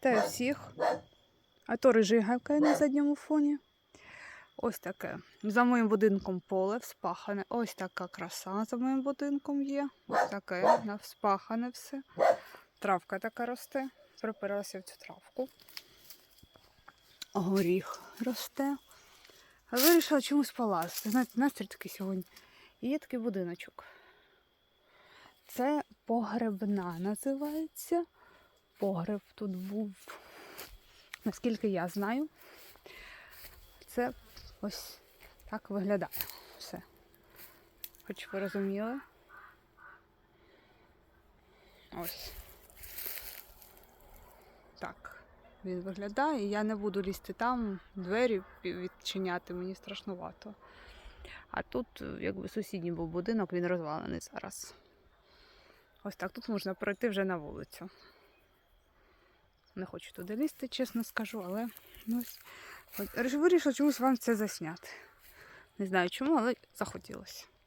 Та й всіх. А то рижий гавкає на задньому фоні. Ось таке. За моїм будинком поле вспахане. Ось така краса за моїм будинком є. Ось таке вспахане все. Травка така росте. Припиралася в цю травку. Горіх росте. Вирішила чомусь полазити. Знаєте, настрій такий сьогодні. І є такий будиночок. Це погребна називається. Погреб тут був, наскільки я знаю. Це ось так виглядає все. Хоч ви розуміли. Ось. Так він виглядає. Я не буду лізти там, двері відчиняти, мені страшнувато. А тут, якби сусідній був будинок, він розвалений зараз. Ось так тут можна пройти вже на вулицю. Не хочу туди лізти, чесно скажу, але ну, ось. Вирішила чомусь вам це засняти. Не знаю чому, але захотілося.